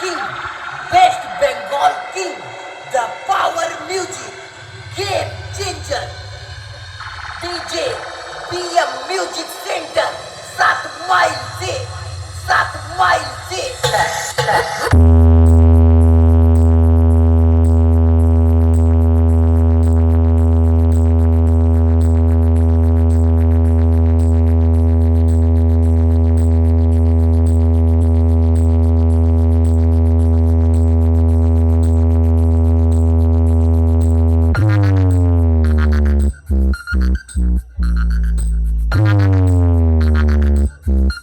King, West Bengal King, the power music, game changer. DJ, PM Music Center, सात mile से, सात mile से.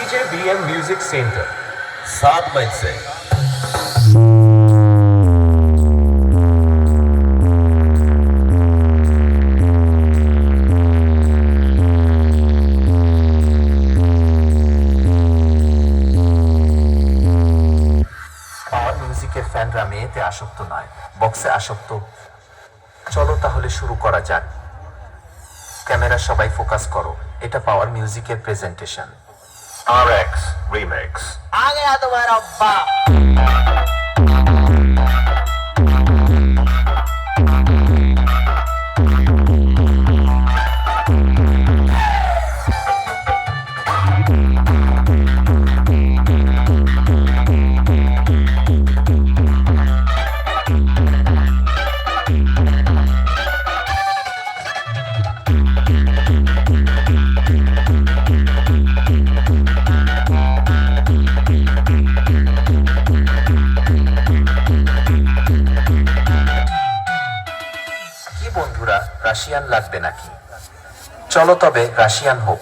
DJ BM Music Center. सात मई से পাওয়ার মিউজিকের ফ্যানরা মেয়েতে আসক্ত নয় বক্সে আসক্ত চলো তাহলে শুরু করা যাক ক্যামেরা সবাই ফোকাস করো এটা পাওয়ার মিউজিকের প্রেজেন্টেশন RX Remix आ गया तुम्हारा बाप Russian লাগবে নাকি? চলো তবে রাশিয়ান হোক।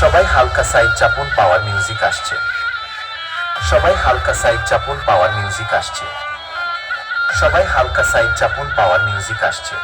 সবাই হালকা সাইড চাপুন পাওয়ার মিউজিক আসছে। সবাই হালকা সাইড চাপুন পাওয়ার মিউজিক আসছে। সবাই হালকা সাইড চাপুন পাওয়ার মিউজিক আসছে।